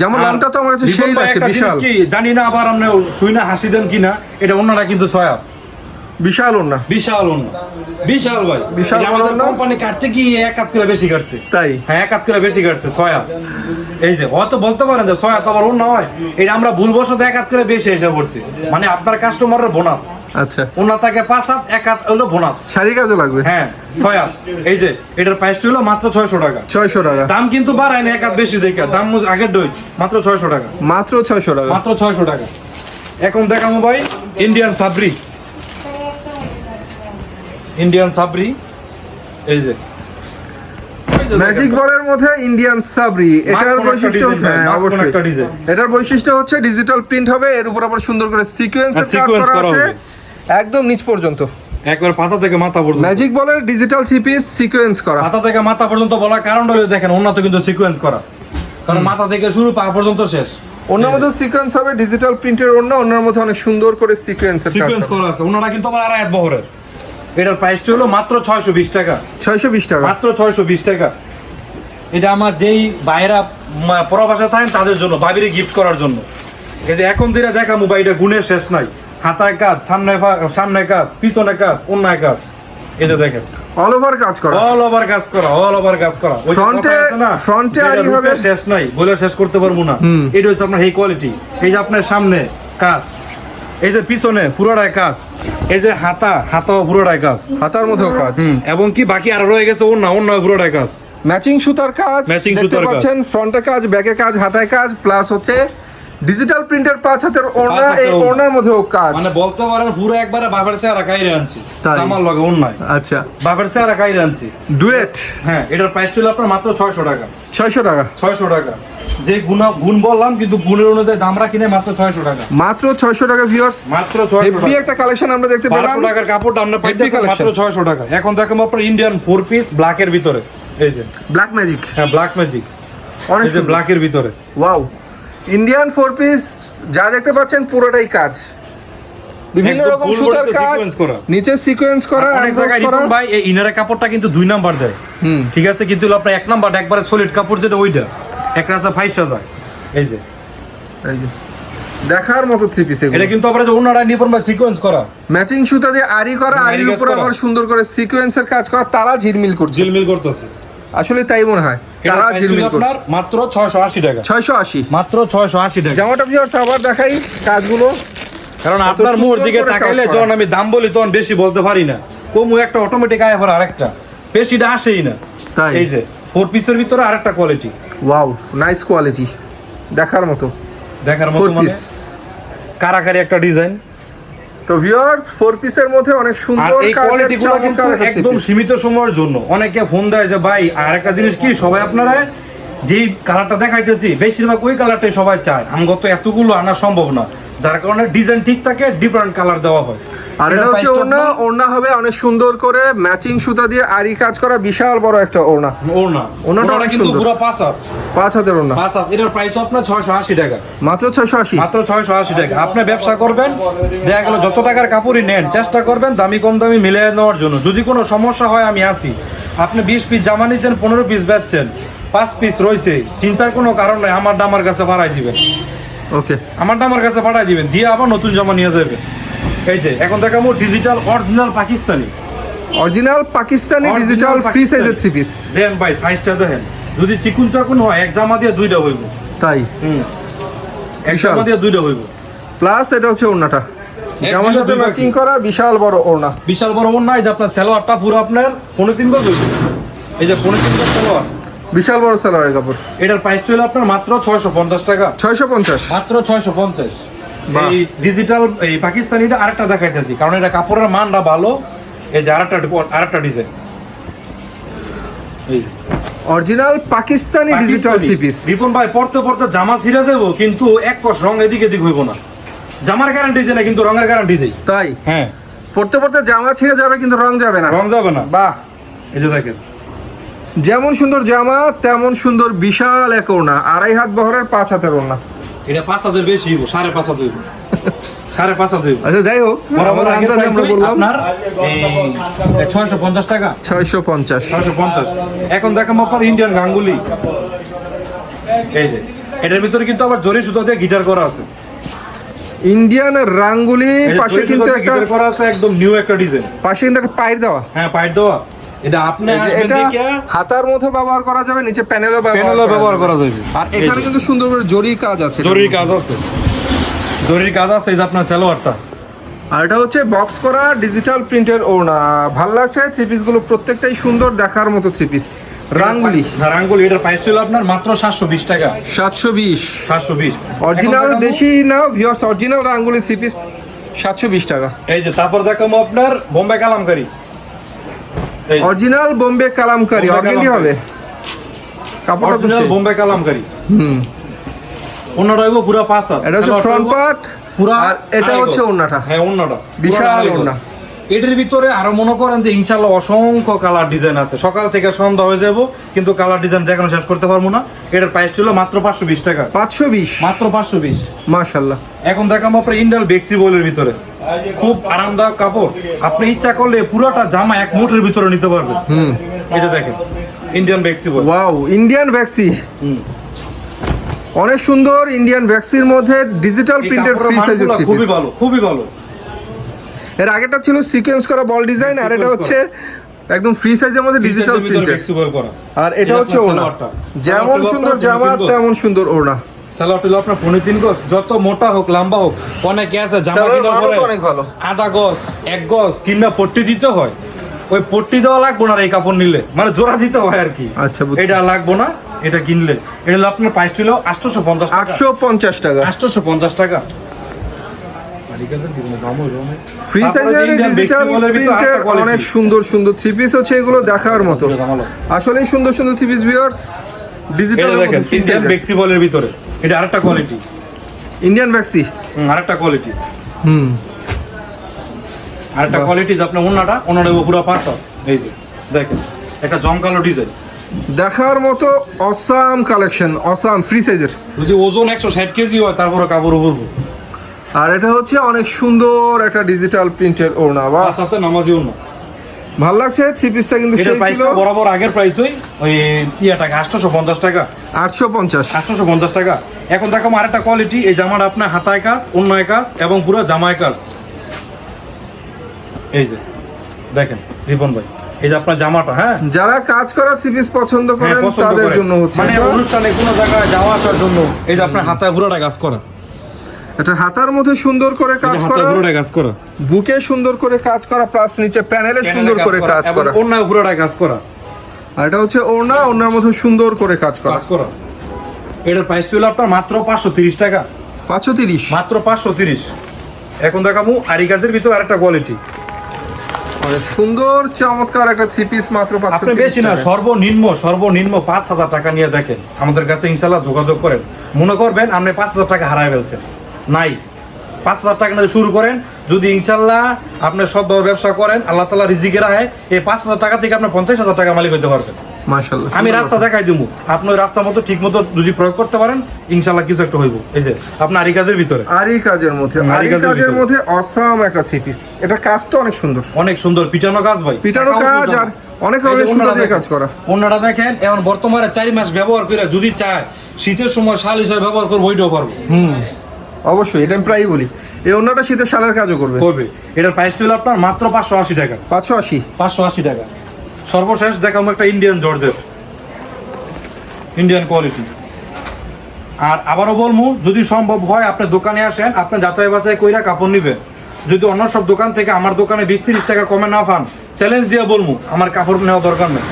যেমন রংটা তো আমার কাছে সেই লাগছে বিশাল। জানি না আবার আমরা শুই না হাসি দেন কিনা এটা অন্যরা কিন্তু সয়া বিশাল ওর না বিশাল অন্য বিশাল ভাই। বিশাল আমাদের? কোম্পানি কাটতে কি এক হাত করে বেশি কাটছে? তাই? হ্যাঁ এক হাত করে বেশি কাটছে ছয়া এই যে অত বলতে পারেন যে ছয়া তো আবার অন্য হয়? এটা আমরা ভুলবশত এক হাত করে বেশি এসে পড়ছি। মানে আপনার কাস্টমারের বোনাস আচ্ছা। অন্য থাকে পাঁচ হাত এক হাত হলো বোনাস শাড়ি কাজও লাগবে? হ্যাঁ ছয় হাত। এই যে এটার প্রাইসটা হলো মাত্র ছয়শো টাকা। ছয়শো টাকা। দাম কিন্তু বাড়ায় না এক হাত বেশি দেখে। দাম আগের ডই মাত্র ছয়শো টাকা। মাত্র ছয়শো টাকা। মাত্র ছয়শো টাকা। এখন দেখাবো ভাই ইন্ডিয়ান সাবরি ইন্ডিয়ান সাবরি এই যে। ম্যাজিক বলের মধ্যে ইন্ডিয়ান সাবরি এটার বৈশিষ্ট্য হচ্ছে হ্যাঁ অবশ্যই। এটার বৈশিষ্ট্য হচ্ছে ডিজিটাল প্রিন্ট হবে এর উপর আবার সুন্দর করে সিকোয়েন্সের হ্যাঁ, কাজ করা আছে একদম নিচ পর্যন্ত। একবার পাতা থেকে মাথা পর্যন্ত। ম্যাজিক বলের ডিজিটাল থ্রি পিস সিকোয়েন্স করা। মাথা থেকে মাথা পর্যন্ত বলার কারণ হলো দেখেন উন্নত কিন্তু সিকোয়েন্স করা। কারণ মাথা থেকে শুরু পা পর্যন্ত শেষ। ওনার মধ্যে সিকোয়েন্স হবে ডিজিটাল প্রিন্টের ওড়না ওনার মধ্যে অনেক সুন্দর করে সিকোয়েন্সের কাজ সিকোয়েন্স করা আছে। ওনারা কিন্তু আবার আড়াই বহরের। এটার প্রাইসটা হলো মাত্র ছয়শো বিশ টাকা। ছয়শো বিশ টাকা। মাত্র ছয়শো বিশ টাকা। এটা আমার যেই বাইরা পরবাসা থাকেন তাদের জন্য বাবিরে গিফট করার জন্য। এই যে এখন দিনে দেখা মোবাইলটা গুণের শেষ নাই। হাতায় কাজ সামনে সামনে কাজ পিছনে কাজ অন্যায় কাজ। এটা দেখেন। অল ওভার কাজ করা। অল ওভার কাজ করা অল ওভার কাজ করা। এ যেটা হবে। শেষ নাই বলে শেষ করতে পারব না। এটা হচ্ছে আপনার এই কোয়ালিটি এই যে আপনার সামনে কাজ এই যে পিছনে পুরোটাই কাজ এই যে হাতা হাতাও পুরোটাই কাজ হাতার মধ্যেও কাজ এবং কি বাকি আরও রয়ে গেছে ওর না ওর না পুরোটাই কাজ ম্যাচিং সুতার কাজ ম্যাচিং সুতার কাজ। ফ্রন্টে কাজ ব্যাকে কাজ হাতায় কাজ প্লাস হচ্ছে ডিজিটাল প্রিন্টের পাঁচ হাতের ওড়না হাতের এই ওড়না। ওড়নার মধ্যেও কাজ। মানে বলতে পারেন পুরো একবারে বাপের চেহারা কাইরে আনছি? আমার লগে অন্যায় আচ্ছা। বাপের চেহারা কাইরে আনছি। ডুয়েট। হ্যাঁ এটার প্রাইস ছিল আপনার মাত্র ছয়শো টাকা। ছয়শো টাকা। ছয়শো টাকা। যে গুণ গুণ বললাম কিন্তু গুণের অনুযায়ী দামরা কিনে মাত্র ছয়শো টাকা। মাত্র ছয়শো টাকা ভিউয়ার্স মাত্র ছয়শো হেভি একটা কালেকশন আমরা দেখতে পেলাম। বারোশো টাকার কাপড়টা আমরা পাইতেছি। মাত্র ছয়শো টাকা। এখন দেখো আপনার ইন্ডিয়ান ফোর পিস ব্ল্যাকের ভিতরে। এই যে। ব্ল্যাক ম্যাজিক হ্যাঁ ব্ল্যাক ম্যাজিক অনেক এই যে ব্ল্যাকের ভিতরে। ওয়াও ইন্ডিয়ান ফোর পিস যা দেখতে পাচ্ছেন পুরোটাই কাজ। বিভিন্ন রকম সুতার কাজ নিচে সিকোয়েন্স করা অনেক জায়গায় রিপন ভাই এই ইনারের কাপড়টা কিন্তু দুই নাম্বার দেয়। ঠিক আছে কিন্তু আপনার এক নাম্বার একবারে সলিড কাপড় যেটা ওইটা। একটা আছে ফাইসা যায় এই যে। এই যে। দেখার মতো থ্রি পিস এটা কিন্তু আপনার যে নিপন ভাই সিকোয়েন্স করা। ম্যাচিং সুতা দিয়ে আরি করা আরি আরির উপর আবার সুন্দর করে সিকোয়েন্সের কাজ করা তারা ঝিলমিল করছে। ঝিলমিল করতেছে। আসলে তাই মনে হয়। তারা ঝিলমিল আপনার মাত্র ছয়শো আশি টাকা। ছয়শো আশি। মাত্র ছয়শো আশি টাকা। জামাটা ভিউয়ার্স আবার দেখাই কাজগুলো। কারণ আপনার মুহূর দিকে তাকাইলে যখন আমি দাম বলি তখন বেশি বলতে পারি না। কমু একটা অটোমেটিক আয় পর আরেকটা। বেশিটা আসেই না। তাই। এই যে ফোর পিসের ভিতরে আরেকটা কোয়ালিটি ওয়াও নাইস কোয়ালিটি দেখার মতো। দেখার মতো মানে? কারাকারি একটা ডিজাইন তো ভিউয়ার্স ফোর পিসের মধ্যে অনেক সুন্দর কাজের কোয়ালিটি গুলো কিন্তু চমৎকার একদম সীমিত সময়ের জন্য। অনেকে ফোন দেয় যে ভাই আর একটা জিনিস কি? সবাই আপনারা যেই কালারটা দেখাইতেছি বেশিরভাগ ওই কালারটাই সবাই চায়। আমি গত এতগুলো আনা সম্ভব না। যার কারণে ডিজাইন ঠিক থাকে ডিফারেন্ট কালার দেওয়া হয়। আর এটা হচ্ছে ওড়না। ওড়না হবে অনেক সুন্দর করে ম্যাচিং সুতা দিয়ে আরি কাজ করা বিশাল বড় একটা ওড়না। ওড়না। ওড়নাটা অনেক কিন্তু সুন্দর। পুরো পাঁচ হাত। পাঁচ হাতের ওড়না। পাঁচ হাত। এটার প্রাইস আপনার ছয়শো আশি টাকা। মাত্র ছয়শো আশি? মাত্র ছয়শো আশি টাকা। আপনি ব্যবসা করবেন দেখা গেল যত টাকার কাপড়ই নেন চেষ্টা করবেন দামি কম দামি মিলিয়ে নেওয়ার জন্য। যদি কোনো সমস্যা হয় আমি আসি আপনি বিশ পিস জামা নিয়েছেন পনেরো পিস বেচছেন পাঁচ পিস রয়েছে চিন্তার কোনো কারণ নাই আমার কাছে পাঠাই দিবেন। ওকে আমারটা আমার কাছে পাঠাই দিবেন দিয়ে আবার নতুন জামা নিয়ে যাবে। এই যে এখন দেখাবো digital original Pakistani original Pakistani digital free সাইজের থ্রি পিস দেন ভাই সাইজটা দেখেন। যদি চিকুন চাকুন হয় এক জামা দিয়ে দুইটা হইব। তাই? হুম। এক। জামা দিয়ে দুইটা হইব। প্লাস এটা হচ্ছে ওড়নাটা। জামার সাথে ম্যাচিং করা বিশাল বড় ওড়না। বিশাল বড় নাই যে আপনার সালোয়ারটা পুরো আপনার পনেরো তিন গজ এই যে পনেরো তিন গজ সালোয়ার। বিশাল বড় সালোয়ারের কাপড়। এটার প্রাইস ছিল আপনার মাত্র ছয়শো পঞ্চাশ টাকা। ছয়শো পঞ্চাশ। মাত্র ছয়শো পঞ্চাশ। এই ডিজিটাল এই পাকিস্তানিটা আরেকটা দেখাইতেছি কারণ এটা কাপড়ের মানটা ভালো। এই যে আরেকটা আরেকটা ডিজাইন এই যে। Original Pakistani digital three piece Ripon ভাই পড়তে পড়তে জামা ছিঁড়ে দেবো কিন্তু এক কষ রং এদিক এদিক হইব না। জামার গ্যারান্টি দেয় না কিন্তু রঙের গ্যারান্টি দেই তাই? হ্যাঁ। পড়তে পড়তে জামা ছিঁড়ে যাবে কিন্তু রং যাবে না। রং যাবে না। বাহ। এই যে দেখেন। যেমন সুন্দর জামা তেমন সুন্দর বিশাল এক ওড়না। আড়াই হাত বহরের পাঁচ হাতের ওড়না। এটা পাঁচ হাজার বেশি সাড়ে পাঁচ হইব। সাড়ে পাঁচ হইব। আচ্ছা যাই হোক আমাদের আন্দাজে আমরা বললাম। ছয়শো পঞ্চাশ টাকা। ছয়শো পঞ্চাশ। ছয়শো পঞ্চাশ। এখন দেখাম আপনার ইন্ডিয়ান গাঙ্গুলি। এই যে এটার ভিতরে কিন্তু আবার জরি সুতো দিয়ে গিটার করা আছে। ইন্ডিয়ান রাঙ্গুলি পাশে কিন্তু একটা করা আছে একদম নিউ একটা ডিজাইন পাশে কিন্তু একটা পাইর দেওয়া। হ্যাঁ পাইট দেওয়া। এটা আপনি এটা হাতার মধ্যে ব্যবহার করা যাবে নিচে প্যানেলও প্যানেলও ব্যবহার করা যাবে। আর এখানে কিন্তু সুন্দর করে জরির কাজ আছে জরির কাজ আছে। জরির কাজ আছে যে আপনার সালোয়ারটা। আর এটা হচ্ছে বক্স করা ডিজিটাল প্রিন্টের ওড়না। ভালো লাগছে থ্রি পিসগুলো প্রত্যেকটাই সুন্দর দেখার মতো থ্রি পিস রাঙ্গুলি। রাঙ্গুলি এটার প্রাইস ছিল আপনার মাত্র সাতশো বিশ টাকা। সাতশো বিশ। সাতশো বিশ। অরিজিনাল দেশি না ভিওর্স অরিজিনাল রাঙ্গুলি থ্রি পিস সাতশো বিশ টাকা। এই যে তারপর দেখাবো আপনার বোম্বে কালামকারি। অরিজিনাল বোম্বে কালামকারি অর্গেন্ডি হবে। কাপড়টা অরিজিনাল। বোম্বে কালামকারি হুম। ওনাটা হইব পুরো পাঁচ হাত। এটা হচ্ছে ফ্রন্ট পার্ট পুরা আর এটা হচ্ছে গজ। ওড়নাটা হ্যাঁ ওড়নাটা বিশাল। ওড়না। এটার ভিতরে আরও মনে করেন যে ইনশাল্লাহ অসংখ্য কালার ডিজাইন আছে। সকাল থেকে সন্ধ্যা হয়ে যাব কিন্তু কালার ডিজাইন দেখানো শেষ করতে পারব না। এটার প্রাইস ছিল মাত্র পাঁচশো বিশ টাকা। পাঁচশো বিশ। মাত্র পাঁচশো বিশ। মাশাল্লাহ এখন দেখাবো আপনার ইন্ডাল বেক্সি বলের ভিতরে। খুব আরামদায়ক কাপড়। আপনি ইচ্ছা করলে পুরোটা জামা এক মুঠের ভিতরে নিতে পারবেন। এটা দেখেন ইন্ডিয়ান বল। ওয়াও ইন্ডিয়ান ভ্যাক্সি হুম। অনেক সুন্দর ইন্ডিয়ান ভ্যাক্সির মধ্যে ডিজিটাল প্রিন্টেড ফ্রি সাইজের মানগুলো খুবই ভালো খুবই ভালো। এর আগেটা ছিল সিকোয়েন্স করা বল ডিজাইন আর এটা হচ্ছে একদম ফ্রি সাইজের মধ্যে ডিজিটাল প্রিন্টেড আর এটা হচ্ছে ওড়না। যেমন সুন্দর জামা। তেমন সুন্দর ওড়না। সালোয়ার আপনার পনেরো তিন গজ যত মোটা হোক লম্বা হোক অনেকে আছে জামা মানও পরে অনেক ভালো। আধা গজ এক গজ কিংবা পট্টি দিতে হয়। ওই পট্টি দেওয়া লাগবো না এই কাপড় নিলে? মানে জোড়া দিতে হয় আর কি। আচ্ছা, এটা লাগবো না এটা কিনলে। এটা আপনার প্রাইস ছিল আটশোশো পঞ্চাশ আটশো পঞ্চাশ টাকা। আটশোশো পঞ্চাশ টাকা। ফ্রি। অনেক সুন্দর সুন্দর থ্রি পিস হচ্ছে এগুলো দেখার মতো। আসলেই সুন্দর সুন্দর থ্রি পিস ভিউয়ার্স ডিজিটাল দেখেন ইন্ডিয়ান বেক্সি বলের ভিতরে এটা আরেকটা কোয়ালিটি ইন্ডিয়ান ভ্যাক্সি আরেকটা কোয়ালিটি হুম। আরেকটা কোয়ালিটি যে আপনার অন্যটা অন্যটা পুরো পাঁচ এই যে দেখেন একটা জমকালো ডিজাইন দেখার মতো অসাম কালেকশন অসাম ফ্রি সাইজের যদি ওজন একশো ষাট কেজি হয় তারপরে কাপড় উপরবো। আর এটা হচ্ছে অনেক সুন্দর একটা ডিজিটাল প্রিন্টের ওড়না বা সাথে নামাজি অন্য ভালো লাগছে থ্রি পিসটা কিন্তু সেই ছিল। বরাবর আগের প্রাইস ওই ওই ইয়া টাকা আটশোশো পঞ্চাশ টাকা? আটশো পঞ্চাশ আটশোশো পঞ্চাশ টাকা। এখন দেখো আরেকটা কোয়ালিটি এই জামাটা আপনার হাতায় কাজ অন্যায় কাজ এবং পুরো জামায় কাজ। এই যে দেখেন রিপন ভাই এই যে আপনার জামাটা হ্যাঁ? যারা কাজ করা থ্রি পিস পছন্দ হ্যাঁ, করেন তাদের জন্য হচ্ছে মানে অনুষ্ঠানে কোনো জায়গায় যাওয়া আসার জন্য এই যে আপনার হাতায় পুরোটা কাজ করা। এটা হাতার মধ্যে সুন্দর করে কাজ করা পুরোটা কাজ করা। বুকে সুন্দর করে কাজ করা প্লাস নিচে প্যানেলে সুন্দর করে কাজ করা। পুরোটা কাজ করা। আর এটা হচ্ছে ওড়না ওড়নার মধ্যে সুন্দর করে কাজ করা। কাজ করা। এটার প্রাইস ছিল আপনার মাত্র পাঁচশো তিরিশ টাকা। পাঁচশো তিরিশ। মাত্র পাঁচশো তিরিশ। এখন দেখাবো আরি গাছের ভিতরে আরেকটা কোয়ালিটি সুন্দর চমৎকার একটা থ্রি পিস মাত্র পাঁচশো আপনি বেশি না সর্বনিম্ন সর্বনিম্ন পাঁচ হাজার টাকা নিয়ে দেখেন। আমাদের কাছে ইনশাল্লাহ যোগাযোগ করেন। মনে করবেন আপনি পাঁচ হাজার টাকা হারায় ফেলছেন। নাই। পাঁচ হাজার টাকা নিয়ে শুরু করেন যদি ইনশাল্লাহ আপনি সবভাবে ব্যবসা করেন আল্লাহ তালা রিজিকের আয় এই পাঁচ হাজার টাকা থেকে আপনি পঞ্চাশ হাজার টাকা মালিক হতে পারবেন। আমি রাস্তা দেখাই দিব আপনি রাস্তা মতো ঠিক মতো যদি প্রয়োগ করতে পারেন ইনশাল্লাহ কিছু একটা হইব। এই যে আপনার আরি কাজের ভিতরে। আরি কাজের মধ্যে আরি কাজের মধ্যে অসাম একটা থ্রি পিস। এটা কাজ তো অনেক সুন্দর। অনেক সুন্দর পিটানো কাজ ভাই। পিটানো কাজ সুন্দর। আর অনেক রঙের সুতা দিয়ে কাজ করা। ওড়নাটা দেখেন এখন বর্তমানে চারি মাস ব্যবহার করে যদি চায় শীতের সময় শাল হিসাবে ব্যবহার করব ওইটাও পারব। হুম। অবশ্যই এটা আমি প্রায়ই বলি। এই অন্যটা শীতের সালের কাজও করবে। করবে। এটার প্রাইস ছিল আপনার মাত্র পাঁচশো আশি টাকা। পাঁচশো আশি? পাঁচশো আশি টাকা। সর্বশেষ দেখাবো একটা ইন্ডিয়ান জর্জের ইন্ডিয়ান কোয়ালিটি আর আবারও বলব যদি সম্ভব হয় আপনি দোকানে আসেন আপনি যাচাই বাছাই কইরা কাপড় নিবেন। যদি অন্য সব দোকান থেকে আমার দোকানে বিশ তিরিশ টাকা কমে না পান চ্যালেঞ্জ দিয়ে বলব আমার কাপড় নেওয়া দরকার নেই।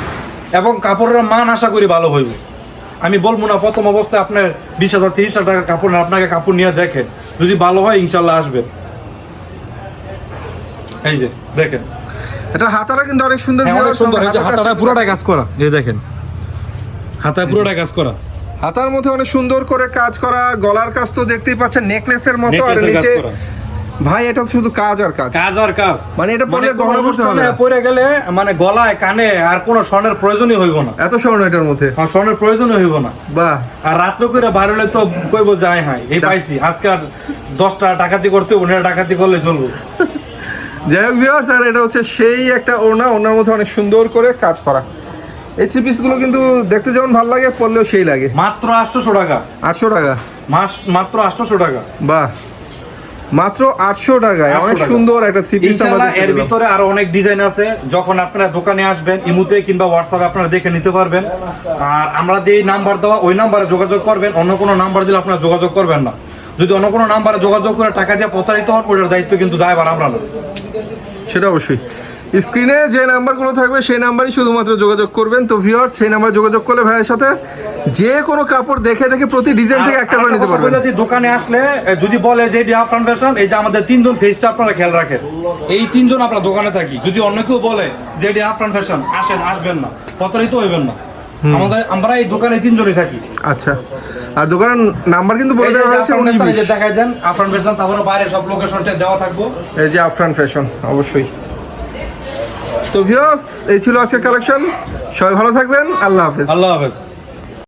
এবং কাপড়ের মান আশা করি ভালো হইব। আমি বলব না প্রথম অবস্থায় আপনার বিশ হাজার তিরিশ হাজার টাকার কাপড় আপনাকে কাপড় নিয়ে দেখেন। যদি ভালো হয় ইনশাল্লাহ আসবেন। এই যে দেখেন। এটা হাতাটা কিন্তু অনেক সুন্দর হ্যাঁ, অনেক সুন্দর হাতাটা পুরোটা কাজ করা। এই দেখেন। হাতায় পুরোটা কাজ করা। হাতার মধ্যে অনেক সুন্দর করে কাজ করা গলার কাজ তো দেখতেই পাচ্ছেন নেকলেসের মতো আর নিচে। ভাই এটা শুধু কাজ আর কাজ। কাজ আর কাজ। মানে এটা পরলে কোনো গহনা পরতে হবে। পরে গেলে মানে গলায় কানে আর কোনো স্বর্ণের প্রয়োজনই হইব না। এত স্বর্ণ এটার মধ্যে? আর স্বর্ণের প্রয়োজনই হইব না। বাহ। আর রাত্র করে বাইরে হলে তো কইব যায় হ্যাঁ এই পাইছি। আজকে আর দশটা ডাকাতি করতে হইব না ডাকাতি করলে চলবো। যাই হোক ভিউয়ার্স আর এটা হচ্ছে সেই একটা ওড়না। ওনার মধ্যে অনেক সুন্দর করে কাজ করা। এই থ্রি পিসগুলো কিন্তু দেখতে যেমন ভালো লাগে পরলেও সেই লাগে। মাত্র আটশোশো টাকা। আটশো টাকা? মাস মাত্র আটশোশো টাকা। বাহ। মাত্র আটশো টাকায়। অনেক সুন্দর একটা থ্রি পিস ইনশাআল্লাহ এর ভিতরে আরও অনেক ডিজাইন আছে। যখন আপনারা দোকানে আসবেন ইমুতে কিংবা হোয়াটসঅ্যাপে আপনারা দেখে নিতে পারবেন। আর আমরা যে নাম্বার দেওয়া ওই নাম্বারে যোগাযোগ করবেন। অন্য কোনো নাম্বার দিলে আপনারা যোগাযোগ করবেন না। যদি অন্য কোনো নাম্বারে যোগাযোগ করে টাকা দিয়ে প্রতারিত হন ওটার দায়িত্ব কিন্তু দায়বার আমরা না। সেটা অবশ্যই। স্ক্রিনে যে নাম্বারগুলো থাকবে সেই নাম্বারই শুধুমাত্র যোগাযোগ করবেন। তো ভিউয়ার্স সেই নাম্বারে যোগাযোগ করলে ভাইয়ের সাথে যে কোনো কাপড় দেখে দেখে প্রতি ডিজাইন থেকে একটা করে নিতে পারবেন। যদি দোকানে আসলে যদি বলে যে এটি আফরান ফ্যাশন এই যে আমাদের তিনজন ফেসটা আপনারা খেয়াল রাখেন। এই তিনজন আপনারা দোকানে থাকি। যদি অন্য কেউ বলে যে এটি আফরান ফ্যাশন আসেন আসবেন না। প্রতারিত হইবেন না। আমাদের আমরা এই দোকানে তিনজনই থাকি। আচ্ছা। আর দোকানের নাম্বার কিন্তু বলে দেওয়া হয়েছে যে দেখাই দেন আফরান ফ্যাশন তারপরে বাইরে সব লোকেশনটা দেওয়া থাকব। এই যে আফরান ফ্যাশন অবশ্যই। তো ভিউয়ার্স এই ছিল আজকের কালেকশন সবাই ভালো থাকবেন। আল্লাহ হাফেজ। আল্লাহ হাফেজ।